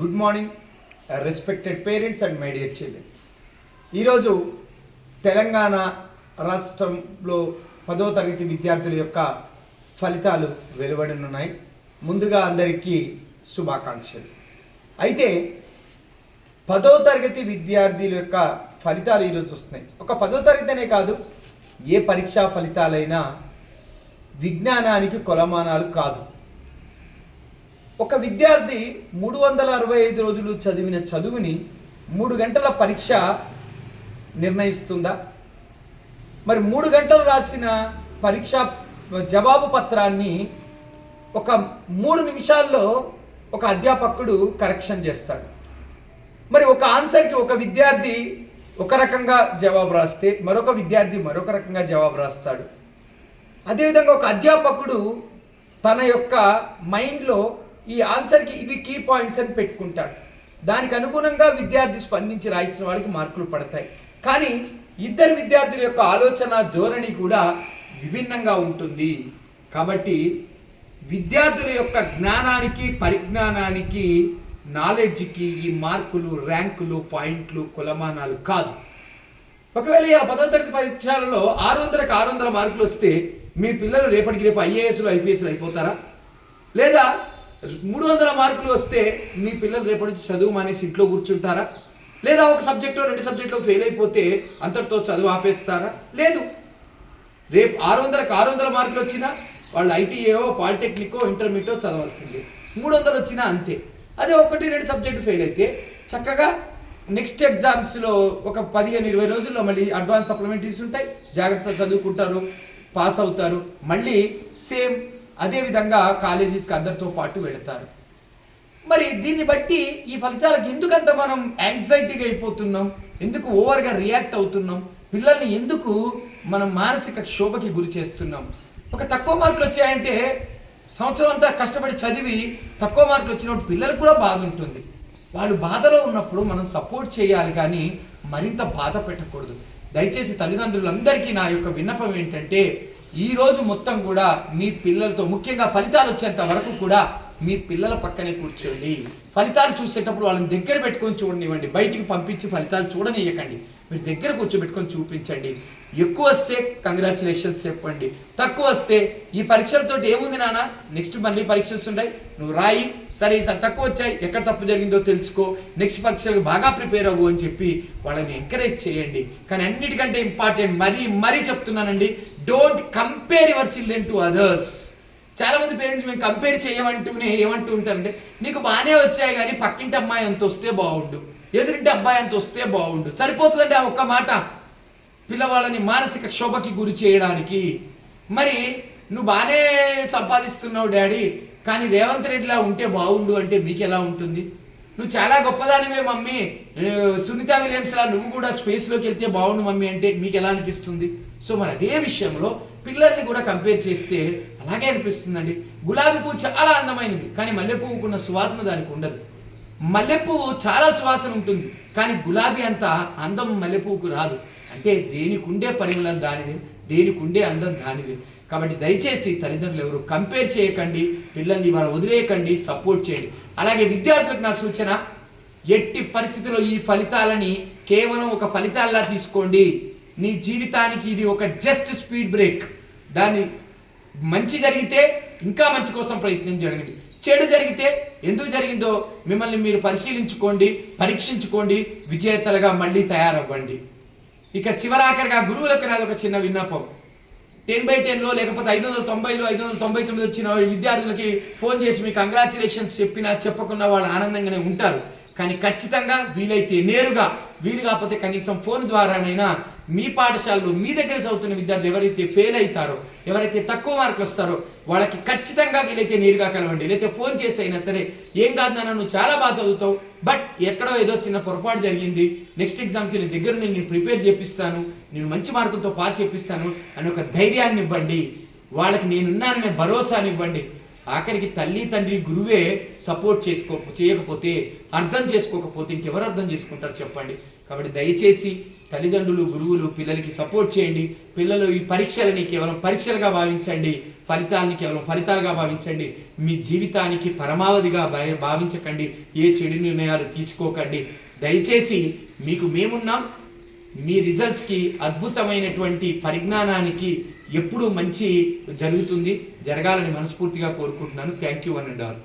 Good morning respected parents and my dear children ఈరోజు తెలంగాణ రాష్ట్రంలో పదో తరగతి విద్యార్థుల యొక్క ఫలితాలు వెలువడనున్నాయి. ముందుగా అందరికీ శుభాకాంక్షలు. అయితే పదో తరగతి విద్యార్థుల యొక్క ఫలితాలు ఈరోజు వస్తున్నాయి. ఒక పదో తరగతి అనే కాదు ఏ పరీక్షా ఫలితాలైనా విజ్ఞానానికి కొలమానాలు కాదు. ఒక విద్యార్థి మూడు వందల అరవై ఐదు రోజులు చదివిన చదువుని మూడు గంటల పరీక్ష నిర్ణయిస్తుందా? మరి మూడు గంటలు రాసిన పరీక్ష జవాబు పత్రాన్ని ఒక మూడు నిమిషాల్లో ఒక అధ్యాపకుడు కరెక్షన్ చేస్తాడు. మరి ఒక ఆన్సర్కి ఒక విద్యార్థి ఒక రకంగా జవాబు రాస్తే మరొక విద్యార్థి మరొక రకంగా జవాబు రాస్తాడు. అదేవిధంగా ఒక అధ్యాపకుడు తన యొక్క మైండ్లో ఈ ఆన్సర్కి ఇవి కీ పాయింట్స్ అని పెట్టుకుంటాడు. దానికి అనుగుణంగా విద్యార్థి స్పందించి రాయించిన వాడికి మార్కులు పడతాయి. కానీ ఇద్దరు విద్యార్థుల యొక్క ఆలోచన ధోరణి కూడా విభిన్నంగా ఉంటుంది. కాబట్టి విద్యార్థుల యొక్క జ్ఞానానికి పరిజ్ఞానానికి నాలెడ్జ్కి ఈ మార్కులు ర్యాంకులు పాయింట్లు కులమానాలు కాదు. ఒకవేళ ఇలా పదో తరగతి పరీక్షలలో ఆరు వందలకు ఆరు వందల మార్కులు వస్తే మీ పిల్లలు రేపటికి రేపు ఐఏఎస్లు ఐపీఎస్లు అయిపోతారా? లేదా మూడు వందల మార్కులు వస్తే మీ పిల్లలు రేపటి నుంచి చదువు మానేసి ఇంట్లో కూర్చుంటారా? లేదా ఒక సబ్జెక్టు రెండు సబ్జెక్టులో ఫెయిల్ అయిపోతే అంతటితో చదువు ఆపేస్తారా? లేదు. రేపు ఆరు వందలకు ఆరు వందల మార్కులు వచ్చినా వాళ్ళు ఐటీఏఓ పాలిటెక్నికో ఇంటర్మీడియటో చదవాల్సిందే. మూడు వందలు వచ్చినా అంతే. అదే ఒకటి రెండు సబ్జెక్టు ఫెయిల్ అయితే చక్కగా నెక్స్ట్ ఎగ్జామ్స్లో ఒక పదిహేను ఇరవై రోజుల్లో మళ్ళీ అడ్వాన్స్ సప్లిమెంటరీస్ ఉంటాయి. జాగ్రత్తగా చదువుకుంటారు పాస్ అవుతారు. మళ్ళీ సేమ్ అదేవిధంగా కాలేజీస్కి అందరితో పాటు వెళతారు. మరి దీన్ని బట్టి ఈ ఫలితాలకు ఎందుకంత మనం యాంగ్జైటీగా అయిపోతున్నాం? ఎందుకు ఓవర్గా రియాక్ట్ అవుతున్నాం? పిల్లల్ని ఎందుకు మనం మానసిక క్షోభకి గురి చేస్తున్నాం? ఒక తక్కువ మార్కులు వచ్చాయంటే సంవత్సరం అంతా కష్టపడి చదివి తక్కువ మార్కులు వచ్చినప్పుడు పిల్లలకు కూడా బాధ ఉంటుంది. వాళ్ళు బాధలో ఉన్నప్పుడు మనం సపోర్ట్ చేయాలి కానీ మరింత బాధ పెట్టకూడదు. దయచేసి తల్లిదండ్రులందరికీ నా యొక్క విన్నపం ఏంటంటే ఈరోజు మొత్తం కూడా మీ పిల్లలతో ముఖ్యంగా ఫలితాలు వచ్చేంత వరకు కూడా మీ పిల్లల పక్కనే కూర్చోండి ఫలితాలు చూసేటప్పుడు వాళ్ళని దగ్గర పెట్టుకొని చూడనివ్వండి. బయటికి పంపించి ఫలితాలు చూడనివ్వకండి మీరు దగ్గర కూర్చోబెట్టుకొని చూపించండి. ఎక్కువ వస్తే కంగ్రాచులేషన్స్ చెప్పండి. తక్కువ వస్తే ఈ పరీక్షలతో ఏముంది నాన్న? నెక్స్ట్ మళ్ళీ పరీక్షలు ఉన్నాయి నువ్వు రాయి. సరే ఈసారి తక్కువ వచ్చాయి. ఎక్కడ తప్పు జరిగిందో తెలుసుకో. నెక్స్ట్ పరీక్షలకు బాగా ప్రిపేర్ అవ్వు అని చెప్పి వాళ్ళని ఎంకరేజ్ చేయండి. కానీ అన్నిటికంటే ఇంపార్టెంట్ మరీ మరీ చెప్తున్నానండి. Don't compare your children to others చాలా మంది పేరెంట్స్ మేము కంపేర్ చేయమంటూనే ఏమంటూ ఉంటారంటే నీకు బాగానే వచ్చాయి కానీ పక్కింటి అమ్మాయి అంత వస్తే బాగుండు ఎదురింటి అబ్బాయి అంత వస్తే బాగుండు సరిపోతుందండి ఆ ఒక్క మాట? పిల్లవాళ్ళని మానసిక క్షోభకి గురి చేయడానికి. మరి నువ్వు బాగానే సంపాదిస్తున్నావు డాడీ కానీ రేవంత్ రెడ్డిలా ఉంటే బాగుండు అంటే మీకు ఎలా ఉంటుంది? నువ్వు చాలా గొప్పదానివే మమ్మీ. ఏ, సునీత విలియమ్స్లా నువ్వు కూడా స్పేస్లోకి వెళ్తే బాగుండు మమ్మీ అంటే మీకు ఎలా అనిపిస్తుంది? సో మరి అదే విషయంలో పిల్లల్ని కూడా కంపేర్ చేస్తే అలాగే అనిపిస్తుందండి. గులాబీ పువ్వు చాలా అందమైనది కానీ మల్లె ఉన్న సువాసన దానికి ఉండదు. మల్లెపువ్వు చాలా సువాసన ఉంటుంది కానీ గులాబీ అంత అందం మల్లెపువ్వుకు రాదు. అంటే దేనికి ఉండే పరిమళం దానిది దేనికి ఉండే అందం దానిది. కాబట్టి దయచేసి తల్లిదండ్రులు ఎవరు కంపేర్ చేయకండి పిల్లల్ని వాళ్ళు వదిలేయకండి సపోర్ట్ చేయండి. అలాగే విద్యార్థులకు నా సూచన ఎట్టి పరిస్థితుల్లో ఈ ఫలితాలని కేవలం ఒక ఫలితాల్లా తీసుకోండి. నీ జీవితానికి ఇది ఒక జస్ట్ స్పీడ్ బ్రేక్ దాన్ని మంచి జరిగితే ఇంకా మంచి కోసం ప్రయత్నం చేయండి. చెడు జరిగితే ఎందుకు జరిగిందో మిమ్మల్ని మీరు పరిశీలించుకోండి పరీక్షించుకోండి విజేతలుగా మళ్ళీ తయారవ్వండి. ఇక చివరాఖరిగా గురువులకు నాది ఒక చిన్న విన్నపం. టెన్ బై టెన్లో లేకపోతే ఐదు వందల తొంభైలో ఐదు వందల తొంభై తొమ్మిది వచ్చిన విద్యార్థులకి ఫోన్ చేసి మీ కంగ్రాచులేషన్స్ చెప్పినా చెప్పకుండా వాళ్ళు ఆనందంగానే ఉంటారు. కానీ ఖచ్చితంగా వీలైతే నేరుగా వీలు కాకపోతే కనీసం ఫోన్ ద్వారానైనా మీ పాఠశాలలో మీ దగ్గర చదువుతున్న విద్యార్థులు ఎవరైతే ఫెయిల్ అవుతారో ఎవరైతే తక్కువ మార్కులు వస్తారో వాళ్ళకి ఖచ్చితంగా వీలైతే నేరుగా కలవండి. లేకపోతే ఫోన్ చేసి అయినా సరే ఏం కాదు నాన్న నువ్వు చాలా బాగా చదువుతావు బట్ ఎక్కడో ఏదో చిన్న పొరపాటు జరిగింది నెక్స్ట్ ఎగ్జామ్కి నీ దగ్గర నేను నేను ప్రిపేర్ చేపిస్తాను నేను మంచి మార్కులతో పాస్ చేపిస్తాను అని ఒక ధైర్యాన్ని ఇవ్వండి. వాళ్ళకి నేనున్నాననే భరోసాని ఇవ్వండి. ఆఖరికి తల్లి తండ్రి గురువే సపోర్ట్ చేసుకో చేయకపోతే అర్థం చేసుకోకపోతే ఇంకెవరు అర్థం చేసుకుంటారు చెప్పండి. కాబట్టి దయచేసి తల్లిదండ్రులు గురువులు పిల్లలకి సపోర్ట్ చేయండి. పిల్లలు ఈ పరీక్షలని కేవలం పరీక్షలుగా భావించండి. ఫలితాలని కేవలం ఫలితాలుగా భావించండి. మీ జీవితానికి పరమావధిగా భావించకండి. ఏ చెడు నిర్ణయాలు తీసుకోకండి. దయచేసి మీకు మేమున్నాం. మీ రిజల్ట్స్కి అద్భుతమైనటువంటి పరిజ్ఞానానికి ఎప్పుడూ మంచి జరుగుతుంది. జరగాలని మనస్ఫూర్తిగా కోరుకుంటున్నాను. Thank you one and all